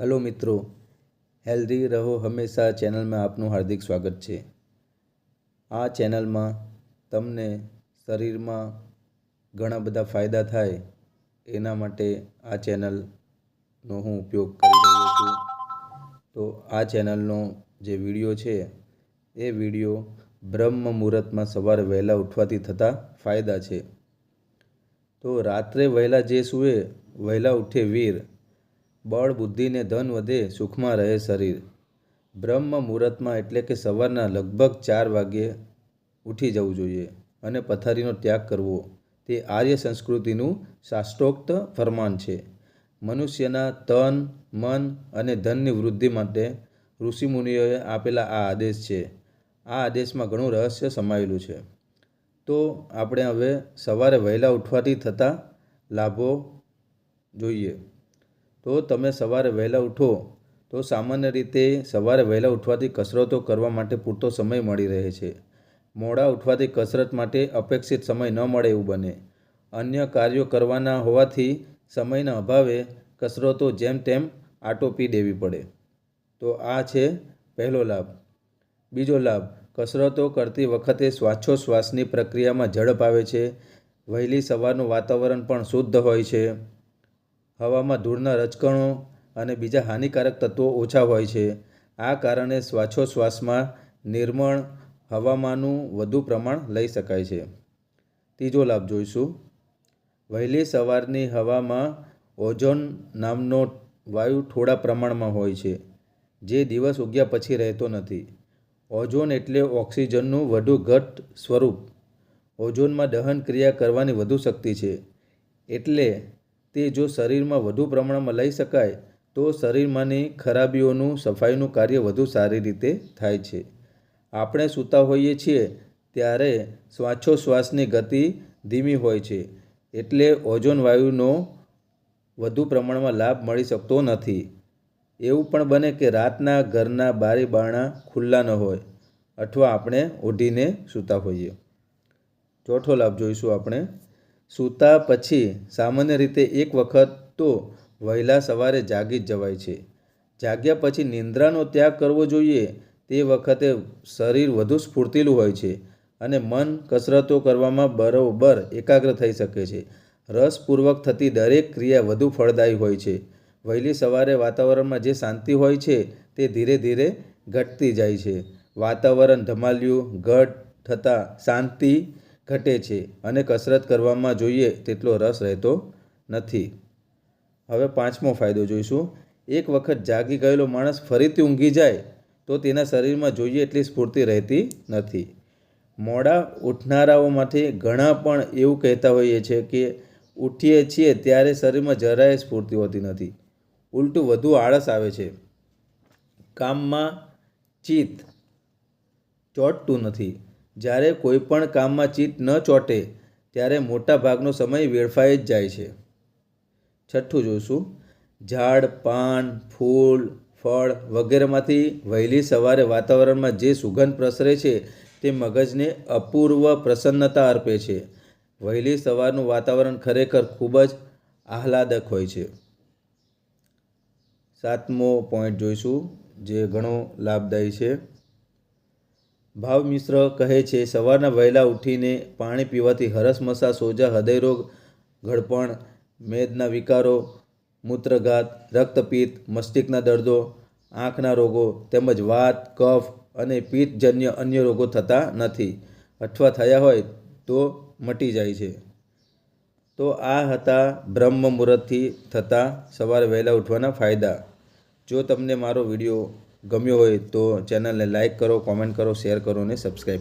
Hello મિત્રો, healthy રહો હંમેશા. ચેનલમાં આપનું હાર્દિક સ્વાગત છે. આ ચેનલમાં તમને શરીરમાં ઘણા બધા ફાયદા થાય એના માટે આ ચેનલનો હું ઉપયોગ કરી રહ્યો છું. તો આ ચેનલનો જે વીડિયો છે, એ વીડિયો બ્રહ્મ મુહૂર્તમાં સવારે વહેલા ઉઠવાથી થતા ફાયદા છે. તો રાત્રે વહેલા જે સૂવે, વહેલા ઉઠે વીર બળ બુદ્ધિને ધન વધે, સુખમાં રહે શરીર. બ્રહ્મ મુહૂર્તમાં એટલે કે સવારના લગભગ ચાર વાગ્યે ઉઠી જવું જોઈએ અને પથારીનો ત્યાગ કરવો. તે આર્ય સંસ્કૃતિનું શાસ્ત્રોક્ત ફરમાન છે. મનુષ્યના તન, મન અને ધનની વૃદ્ધિ માટે ઋષિમુનિઓએ આપેલા આ આદેશ છે. આ આદેશમાં ઘણું રહસ્ય સમાયેલું છે. તો આપણે હવે સવારે વહેલા ઉઠવાથી થતા લાભો જોઈએ. તો તમે સવારે વહેલા ઉઠો. તો સામાન્ય રીતે સવારે વહેલા ઉઠવાથી કસરતો કરવા માટે પૂરતો સમય મળી રહે છે. મોડા ઉઠવાથી કસરત માટે અપેક્ષિત સમય ન મળે એવું બને. અન્ય કાર્યો કરવાના હોવાથી સમયના અભાવે કસરતો જેમ તેમ આટોપી દેવી પડે. તો આ છે પહેલો લાભ. બીજો લાભ, કસરતો કરતી વખતે શ્વાસોશ્વાસની પ્રક્રિયામાં ઝડપ આવે છે. વહેલી સવારનું વાતાવરણ પણ શુદ્ધ હોય છે. હવામાં ધૂળના રજકણો અને બીજા હાનિકારક તત્વો ઓછા હોય છે. આ કારણે શ્વાસોશ્વાસમાં નિર્મળ હવામાનનું વધુ પ્રમાણ લઈ શકાય છે. ત્રીજો લાભ જોઈશું. વહેલી સવારની હવામાં ઓઝોન નામનો વાયુ થોડા પ્રમાણમાં હોય છે, જે દિવસ ઉગ્યા પછી રહેતો નથી. ઓઝોન એટલે ઓક્સિજનનું વધુ ઘટ સ્વરૂપ. ઓઝોનમાં દહન ક્રિયા કરવાની વધુ શક્તિ છે, એટલે તે જો શરીરમાં વધુ પ્રમાણમાં લઈ શકાય, તો શરીરમાંની ખરાબીઓનું, સફાઈનું કાર્ય વધુ સારી રીતે થાય છે. આપણે સૂતા હોઈએ છીએ ત્યારે શ્વાસોશ્વાસની ગતિ ધીમી હોય છે, એટલે ઓઝોન વાયુનો વધુ પ્રમાણમાં લાભ મળી શકતો નથી. એવું પણ બને કે રાતના ઘરના બારી બારણા ખુલ્લા ન હોય, અથવા આપણે ઓઢીને સૂતા હોઈએ. ચોથો લાભ જોઈશું આપણે. સૂતા પછી સામાન્ય રીતે એક વખત તો વહેલા સવારે જાગી જ જવાય છે. જાગ્યા પછી નિંદ્રાનો ત્યાગ કરવો જોઈએ. તે વખતે શરીર વધુ સ્ફૂર્તિલું હોય છે અને મન કસરતો કરવામાં બરોબર એકાગ્ર થઈ શકે છે. રસપૂર્વક થતી દરેક ક્રિયા વધુ ફળદાયી હોય છે. વહેલી સવારે વાતાવરણમાં જે શાંતિ હોય છે તે ધીરે ધીરે ઘટતી જાય છે. વાતાવરણ ધમાલ્યું, ઘટ થતાં શાંતિ ઘટે છે અને કસરત કરવામાં જોઈએ તેટલો રસ રહેતો નથી. હવે પાંચમો ફાયદો જોઈશું. એક વખત જાગી ગયેલો માણસ ફરીથી ઊંઘી જાય તો તેના શરીરમાં જોઈએ એટલી સ્ફૂર્તિ રહેતી નથી. મોડા ઉઠનારાઓમાંથી ઘણા પણ એવું કહેતા હોઈએ છીએ કે ઉઠીએ છીએ ત્યારે શરીરમાં જરાય સ્ફૂર્તિ હોતી નથી. ઉલટું વધુ આળસ આવે છે. કામમાં ચિત્ત ચોટતું નથી. જ્યારે કોઈ પણ કામમાં ચિત્ત ન ચોંટે, ત્યારે મોટા ભાગનો સમય વેડફાઈ જ જાય છે. છઠ્ઠું જોઈશું. ઝાડ, પાન, ફૂલ, ફળ વગેરેમાંથી વહેલી સવારે વાતાવરણમાં જે સુગંધ પ્રસરે છે તે મગજને અપૂર્વ પ્રસન્નતા અર્પે છે. વહેલી સવારનું વાતાવરણ ખરેખર ખૂબ જ આહલાદક હોય છે. સાતમો પોઈન્ટ જોઈશું, જે ઘણો લાભદાયી છે. ભાવ મિશ્ર કહે છે, સવારના વહેલા ઉઠીને પાણી પીવાથી હરસમસા સોજા, હૃદયરોગ ઘડપણ મેદના વિકારો, મૂત્રઘાત, રક્તપિત્ત, મસ્તિષ્કના દર્દો, આંખના રોગો તેમજ વાત, કફ અને પિત્તજન્ય અન્ય રોગો થતા નથી અથવા થયા હોય તો મટી જાય છે. તો આ હતા બ્રહ્મ મુહૂર્તથી થતા સવારે વહેલા ઉઠવાના ફાયદા. જો તમને મારો વીડિયો ગમ્યો હોય તો ચેનલને લાઇક કરો કોમેન્ટ કરો શેર કરો અને સબસ્ક્રાઈબ